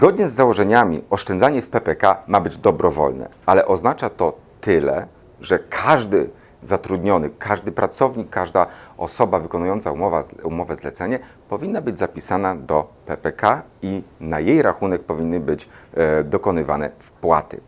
Zgodnie z założeniami oszczędzanie w PPK ma być dobrowolne, ale oznacza to tyle, że każdy zatrudniony, każdy pracownik, każda osoba wykonująca umowa, umowę zlecenie powinna być zapisana do PPK i na jej rachunek powinny być e, dokonywane wpłaty.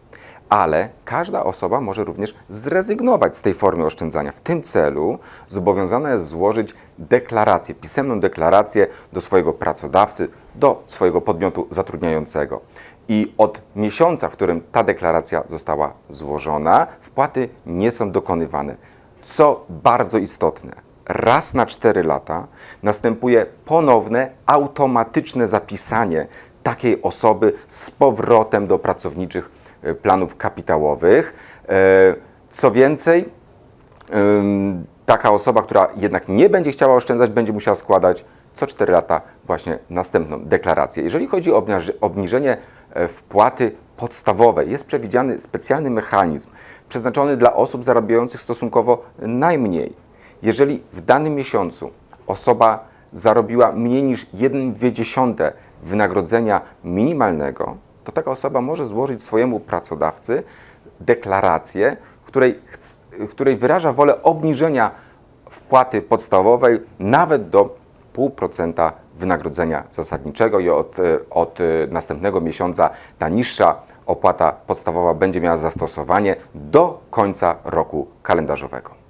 Ale każda osoba może również zrezygnować z tej formy oszczędzania. W tym celu zobowiązana jest złożyć deklarację, pisemną deklarację do swojego pracodawcy, do swojego podmiotu zatrudniającego. I od miesiąca, w którym ta deklaracja została złożona, wpłaty nie są dokonywane. Co bardzo istotne, raz na 4 lata następuje ponowne, automatyczne zapisanie takiej osoby z powrotem do pracowniczych e, planów kapitałowych. E, Co więcej, taka osoba, która jednak nie będzie chciała oszczędzać, będzie musiała składać co 4 lata właśnie następną deklarację. Jeżeli chodzi o obniż- obniżenie e, wpłaty podstawowej, jest przewidziany specjalny mechanizm przeznaczony dla osób zarabiających stosunkowo najmniej. Jeżeli w danym miesiącu osoba zarobiła mniej niż 1,2 wynagrodzenia minimalnego, to taka osoba może złożyć swojemu pracodawcy deklarację, której, której wyraża wolę obniżenia wpłaty podstawowej nawet do 0,5% wynagrodzenia zasadniczego i od, e, od e, następnego miesiąca ta niższa opłata podstawowa będzie miała zastosowanie do końca roku kalendarzowego.